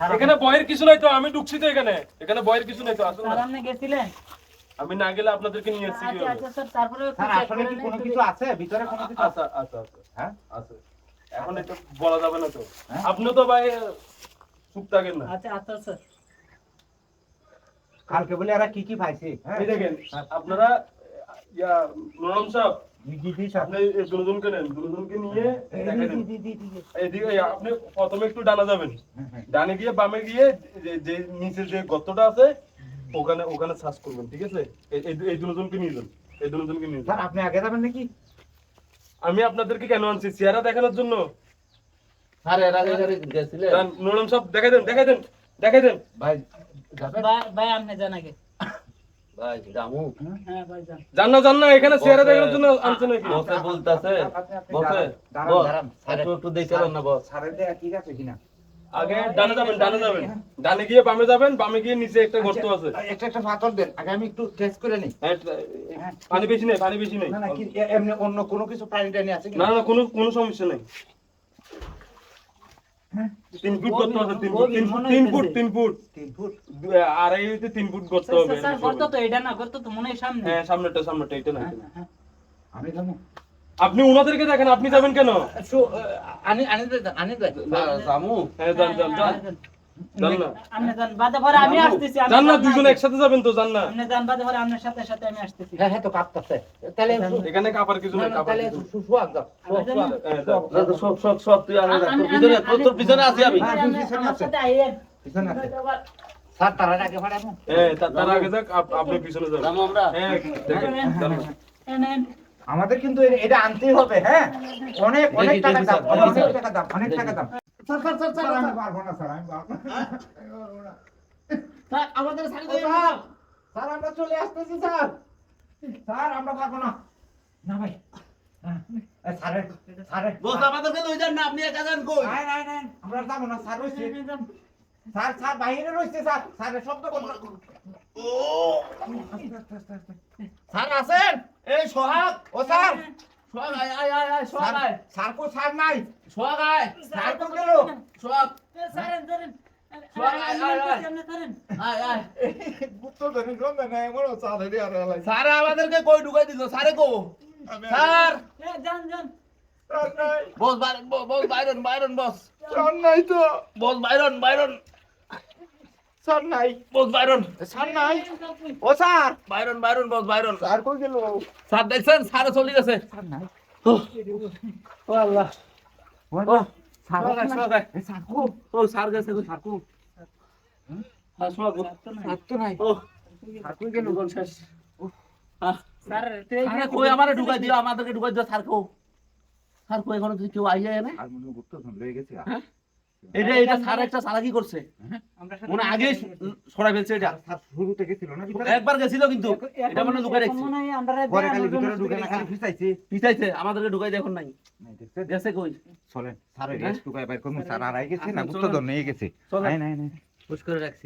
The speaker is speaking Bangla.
এখানে বয়ের কিছু নাই তো আমি ঢুকছি তো এখানে। এখানে বয়ের কিছু নাই তো আসুন আপনি গেছিলেন? আমি না গেলে আপনাদেরকে নিয়ে এসেছি কি আচ্ছা আচ্ছা স্যার তারপরে স্যার আসলে কি কোনো কিছু আছে? ভিতরে কোনো কিছু আছে? আচ্ছা আচ্ছা। আচ্ছা হ্যাঁ? আছে। এখন এটা বলা যাবে না তো। হ্যাঁ? আপনি তো ভাই চুপ থাকেন না। আচ্ছা আচ্ছা স্যার। কালকে বলে এরা কি কি পাইছে? হ্যাঁ? এই দেখেন আপনারা ইয়া নুরম সাহেব আপনি দুজনকে নেন দুজনকে নিয়ে এই, দেখাই জি, দেন। জি, জি, জি, জি। এইদিকে এই আপনি প্রথমে একটু ডানা যাবেন। ডানে গিয়ে বামে গিয়ে যে- যে নিচে যে গর্তটা আছে ওখানে ওখানে সার্চ করবেন ঠিক আছে? এই- এই এই দুজনকে নিয়ে যান এই দুজনকে নিয়ে যান। আপনি আগে যাবেন নাকি? আমি আপনাদেরকে কেন আনছি? চেহারা দেখানোর জন্য। স্যার এর আগে এখানে গেছিলেন। যান, নুরম সাহেব দেখাই দেন দেখাই দেন দেখাই দেন। ভাই যাবেন? ভাই আপনি ভাই জামু। হ্যাঁ ভাই জান না জান না এখানে চেহারা দেখানোর জন্য আনছে নাকি? বসে বলতাছে। আপনি আপনি বসে। দাঁড়ান, দাঁড়ান, বস, দাঁড়ান। একটু একটু দেখছিলেন না বস। স্যারের দেয়া ঠিক আছে কিনা আগে ডানে যাবেন ডানে যাবেন। ডানে গিয়ে বামে যাবেন বামে গিয়ে নিচে একটা গর্ত আছে। আচ্ছা, একটা একটা পাথর দেন আগে আমি একটু টেস্ট করে নিই। হ্যাঁ, পানি বেশি নেই পানি বেশি নেই। না না এমনি অন্য কোনো কিছু প্রাণী টানি আছে না না কোনো কোনো সমস্যা নেই। তিন ফুট গর্ত আছে তিন ফুট তিন ফুট তিন ফুট তিন ফুট। তিন ফুট। দু- আড়াই হইতে তিন ফুট গর্ত হবে স্যার, স্যার তো এটা না তো মনে হয় সামনে। হ্যাঁ সামনেটা সামনেটা এটা না। হ্যাঁ, আমি যাব। আপনি উনাদেরকে দেখেন আপনি যাবেন কেন? আনি আনি আনি জামু। হ্যাঁ যান যান যান। হ্যাঁ, যান না আপনি যান বাদে পরে আমি আসতেছি আমি যান না যান দুজন আগে। একসাথে যাবেন তো যান না আপনি যান বাদে পরে আপনার সাথে সাথে আমি আসতেছি হ্যাঁ হ্যাঁ তো কাঁপতাছে তাহলে এখানে কাপার কিছু না, নেই না, কাপার তাহলে কিছু শু- শোয়াক দাও আমি শোয়াক, যাব। শোয়াক। হ্যাঁ, যান। না, তো সব সব সব তুই তোর পিছনে তোর- তোর পিছনে আছি আমি হ্যাঁ, পিছনে আছে। পিছনে আছে। স্যার তার আগে বাড়াবো হ্যাঁ তা- আগে যাক আপনি পিছনে যান আমরা হ্যাঁ দেখেন যান না। এই নেন। আমাদের কিন্তু এটা আনতেই হবে হ্যাঁ অনেক অনেক টাকা দাম অনেক টাকা দাম অনেক টাকা দাম স্যার, স্যার, স্যার, স্যার, আমি পারব না স্যার আমি পারব না। স্যার, আমাদের সাথে ও, স্যার। স্যার আমরা চলে আসতেছি স্যার। স্যার আমরা পারব না। না ভাই। হ্যাঁ, স্যারের স্যারের বস আমাদেরকে লই যান না আপনি একা যান কই? আমরা যাব না স্যার স্যার স্যার বাইরে রয়েছে স্যার। স্যারের শব্দ করব না। আস্তে, আস্তে, আস্তে, আস্তে। স্যার আছেন? এই সোহাগ। ও স্যার। সোহাগ আয় আয় আয় আয় স্যার আয় স্যার কো স্যার নাই সোহাগ আয় স্যার তো গেল সোহাগ স্যারেন, স্যারেন। স্যার, আয়, আয়, আয়। আপনি স্যারেন। আয় আয় গুপ্ত ধরে গন্ধ নাই মনে স্যার হেরি আর আমাদেরকে কই ঢুকাই দিল স্যারে কো স্যার। স্যার নাই বস বাইরন বস বাইরন বাইরন বস নাই তো বস বাইরন বাইরন স্যার নাই বস বাইরন। স্যার নাই ও স্যার। বাইরন বাইরন বস বাইরন। স্যার কই গেল? স্যার দেখছেন? স্যার চলে গেছে। স্যার নাই ও আল্লাহ। ও স্যার স্যার কো ও স্যার গেছে স্যার কো হ্যাঁ। স্যার তো নাই। ও। স্যার কই গেল দুজন শেষ। আহ, স্যার, কই? আমারে ঢুকাই দিও আমাদেরকে ঢুকাই দিও স্যার কো স্যার কই? এখনও তুই কেউ আইয়া না আর মনে হয় গুপ্ত গেছে। এটা এটা স্যার একটা চালাকি করছে? আমরা মনে আগে সরাই ফেলছে এটা। শুরু থেকে ছিল না একবার গেছিল কিন্তু। এটা মানে লুকাই এখন রাখছে। মনে হয় আমরা পরে খালি ভিতরে ঢুকে না খালি ফিসাইছে? পিছাইছে আমাদেরকে ঢুকাই দেখুন নাই। গেছে কই? চলেন স্যার হ্যাঁ? বাইর করুন। স্যার আর আই গেছে না? আসেন, গুপ্ত নিয়ে গেছে। নাই নাই নাই। পুশ করে রাখছি।